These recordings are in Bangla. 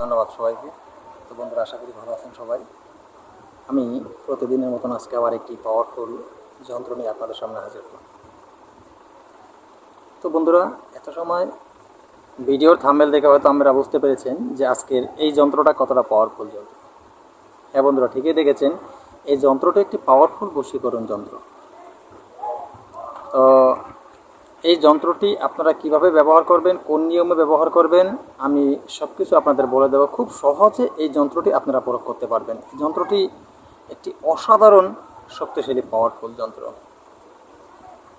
ধন্যবাদ সবাইকে। তো বন্ধুরা, আশা করি ভালো আছেন সবাই। আমি প্রতিদিনের মতন আজকে আবার একটি পাওয়ারফুল যন্ত্র নিয়ে আপনাদের সামনে হাজির হলাম। তো বন্ধুরা, এত সময় ভিডিওর থাম্বেল দেখে হয়তো আমরা বুঝতে পেরেছেন যে আজকের এই যন্ত্রটা কতটা পাওয়ারফুল যন্ত্র। হ্যাঁ বন্ধুরা, ঠিকই দেখেছেন, এই যন্ত্রটা একটি পাওয়ারফুল বশীকরণ যন্ত্র। তো এই যন্ত্রটি আপনারা কীভাবে ব্যবহার করবেন, কোন নিয়মে ব্যবহার করবেন, আমি সব কিছু আপনাদের বলে দেবো। খুব সহজে এই যন্ত্রটি আপনারা প্রয়োগ করতে পারবেন। এই যন্ত্রটি একটি অসাধারণ শক্তিশালী পাওয়ারফুল যন্ত্র।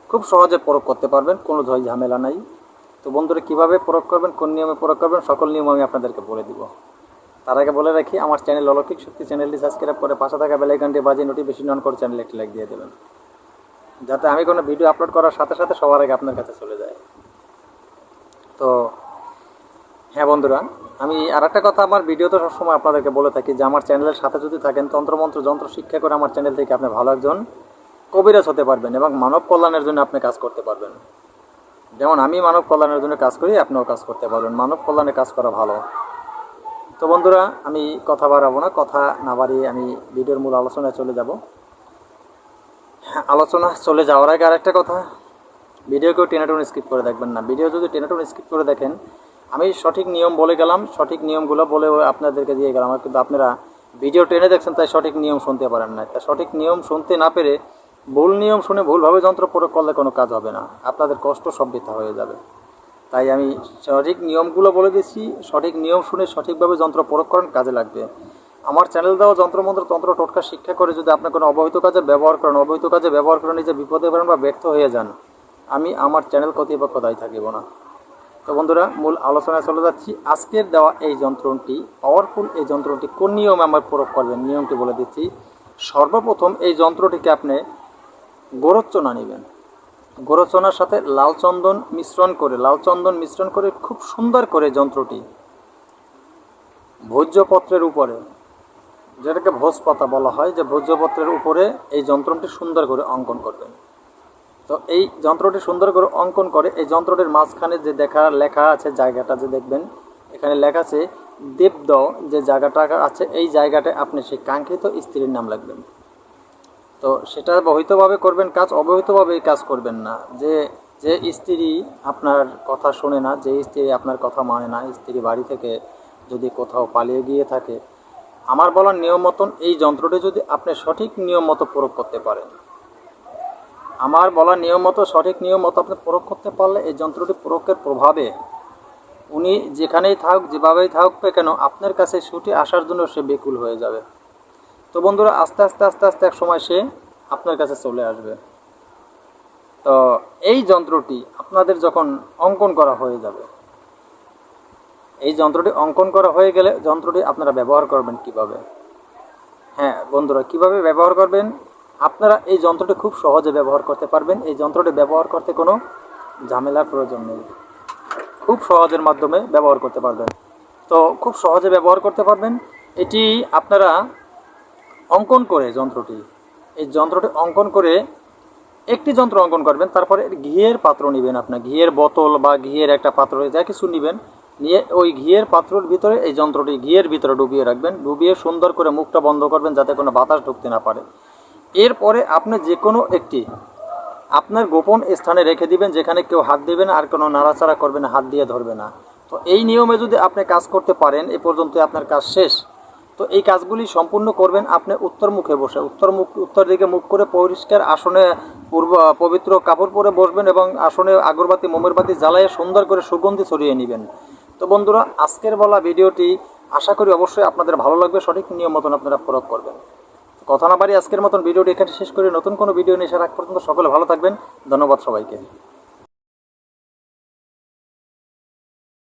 খুব সহজে প্রয়োগ করতে পারবেন, কোনো ঝয় ঝামেলা নাই। তো বন্ধুরা, কীভাবে প্রয়োগ করবেন, কোন নিয়মে প্রয়োগ করবেন, সকল নিয়ম আমি আপনাদেরকে বলে দিব। তার আগে বলে রাখি, আমার চ্যানেল অলৌকিক শক্তি চ্যানেলটি সাবস্ক্রাইব করে পাশে থাকা বেলাইকানটি বাজিয়ে নোটিফিকেশন অন করে চ্যানেলে একটি লাইক দিয়ে দেবেন। যাতে আমি কোনো ভিডিও আপলোড করার সাথে সাথে সবার আগে আপনার কাছে চলে যায়। তো হ্যাঁ বন্ধুরা, আমি আর একটা কথা আমার ভিডিওতে সবসময় আপনাদেরকে বলে থাকি যে আমার চ্যানেলের সাথে যদি থাকেন, তন্ত্রমন্ত্র, যন্ত্র শিক্ষা করে আমার চ্যানেল থেকে আপনি ভালো একজন কবিরাজ হতে পারবেন এবং মানব কল্যাণের জন্য আপনি কাজ করতে পারবেন। যেমন আমি মানব কল্যাণের জন্য কাজ করি, আপনিও কাজ করতে পারবেন। মানব কল্যাণে কাজ করা ভালো। তো বন্ধুরা, আমি কথা বাড়াবো না, কথা না বাড়িয়ে আমি ভিডিওর মূল আলোচনায় চলে যাব। আলোচনা চলে যাওয়ার আগে আরেকটা কথা। ভিডিও কেউ টেনাটুন স্কিপ করে দেখবেন না। ভিডিও যদি টেনাটুন স্কিপ করে দেখেন, আমি সঠিক নিয়ম বলে গেলাম, সঠিক নিয়মগুলো বলে আপনাদেরকে দিয়ে গেলাম। কিন্তু আপনারা ভিডিও টেনে দেখছেন, তাই সঠিক নিয়ম শুনতে পারেন না। তাই সঠিক নিয়ম শুনতে না পেরে ভুল নিয়ম শুনে ভুলভাবে যন্ত্র প্রয়োগ করলে কোনো কাজ হবে না। আপনাদের কষ্ট সব বৃথা হয়ে যাবে। তাই আমি সঠিক নিয়মগুলো বলে দিচ্ছি, সঠিক নিয়ম শুনে সঠিকভাবে যন্ত্র প্রয়োগ করেন, কাজে লাগবে। আমার চ্যানেল দেওয়া যন্ত্রমন্ত্র তন্ত্র টোটকা শিক্ষা করে যদি আপনি কোনো অবহিত কাজে ব্যবহার করেন অবহিত কাজে ব্যবহার করে নিজে বিপদে পড়েন বা ব্যর্থ হয়ে যান, আমি আমার চ্যানেল কর্তৃপক্ষ দায়ী থাকিব না। তো বন্ধুরা, মূল আলোচনায় চলে যাচ্ছি। আজকের দেওয়া এই যন্ত্রটি পাওয়ারফুল এই যন্ত্রটি কোন নিয়মে আমার প্রয়োগ করবেন? নিয়মটি বলে দিচ্ছি, সর্বপ্রথম এই যন্ত্রটিকে আপনি গোরচ্চনা নেবেন। গোরচনার সাথে লাল চন্দন মিশ্রণ করে, লাল চন্দন মিশ্রণ করে খুব সুন্দর করে যন্ত্রটি ভোজ্যপত্রের উপরে যেটাকে ভোজ পাতা বলা হয়, যে ভোজ্যপত্রের উপরে এই যন্ত্রটি সুন্দর করে অঙ্কন করবেন তো এই যন্ত্রটি সুন্দর করে অঙ্কন করে, এই যন্ত্রটির মাঝখানে যে দেখা, লেখা আছে জায়গাটা, যে দেখবেন, এখানে লেখা আছে দেবদ যে জায়গাটা আছে, এই জায়গাটায় আপনি সেই কাঙ্ক্ষিত স্ত্রীর নাম লাগবেন তো সেটা বহিতভাবে করবেন কাজ, অবহিতভাবে কাজ করবেন না। যে যে স্ত্রী আপনার কথা শোনে না, যে স্ত্রী আপনার কথা মানে না, স্ত্রী বাড়ি থেকে যদি কোথাও পালিয়ে গিয়ে থাকে আমার বলার নিয়ম মতন এই যন্ত্রটি যদি আপনি সঠিক নিয়ম মতো প্রয়োগ করতে পারেন। আমার বলার নিয়ম মতো সঠিক নিয়ম মতো আপনি প্রয়োগ করতে পারলে এই যন্ত্রটি প্রয়োগের প্রভাবে উনি যেখানেই থাকুক, যেভাবেই থাকুক কেন আপনার কাছে ছুটি আসার জন্য সে বেকুল হয়ে যাবে। তো বন্ধুরা, আস্তে আস্তে আস্তে আস্তে এক সময় সে আপনার কাছে চলে আসবে। তো এই যন্ত্রটি আপনাদের যখন অঙ্কন করা হয়ে যাবে এই যন্ত্রটি অঙ্কন করা হয়ে গেলে যন্ত্রটি আপনারা ব্যবহার করবেন কীভাবে? হ্যাঁ বন্ধুরা, কীভাবে ব্যবহার করবেন? আপনারা এই যন্ত্রটি খুব সহজে ব্যবহার করতে পারবেন। এই যন্ত্রটি ব্যবহার করতে কোনো ঝামেলার প্রয়োজন নেই। খুব সহজের মাধ্যমে ব্যবহার করতে পারবেন। তো খুব সহজে ব্যবহার করতে পারবেন। এটি আপনারা অঙ্কন করে যন্ত্রটি, এই যন্ত্রটি অঙ্কন করে একটি যন্ত্র অঙ্কন করবেন। তারপরে ঘিয়ের পাত্র নেবেন আপনার ঘিয়ের বোতল বা ঘিয়ের একটা পাত্র, যা কিছু নেবেন নিয়ে ওই ঘিয়ের পাত্রর ভিতরে, এই যন্ত্রটি ঘিয়ের ভিতরে ডুবিয়ে রাখবেন। ডুবিয়ে সুন্দর করে মুখটা বন্ধ করবেন যাতে কোনো বাতাস ঢুকতে না পারে। এরপরে আপনি যে কোনো একটি আপনার গোপন স্থানে রেখে দিবেন, যেখানে কেউ হাত দিবে না আর কোনো নাড়াচাড়া করবে না, হাত দিয়ে ধরবে না। তো এই নিয়মে যদি আপনি কাজ করতে পারেন, এ পর্যন্ত আপনার কাজ শেষ। তো এই কাজগুলি সম্পূর্ণ করবেন আপনি উত্তর মুখে বসে। উত্তর মুখ, উত্তর দিকে মুখ করে পরিষ্কার আসনে পূর্ব, পবিত্র কাপড় পরে বসবেন এবং আসনে আগরবাতি মোমের বাতি জ্বালায় সুন্দর করে সুগন্ধি ছড়িয়ে নেবেন। তো বন্ধুরা, আজকের বলা ভিডিওটি আশা করি অবশ্যই আপনাদের ভালো লাগবে, সঠিক নিয়ম মতন আপনারা প্রয়োগ করবেন। কথা না বাড়ি আজকের মতন ভিডিওটি এখানে শেষ করে। নতুন কোনো ভিডিও নিয়ে আসার রাখ পর্যন্ত সকলে ভালো থাকবেন। ধন্যবাদ সবাইকে।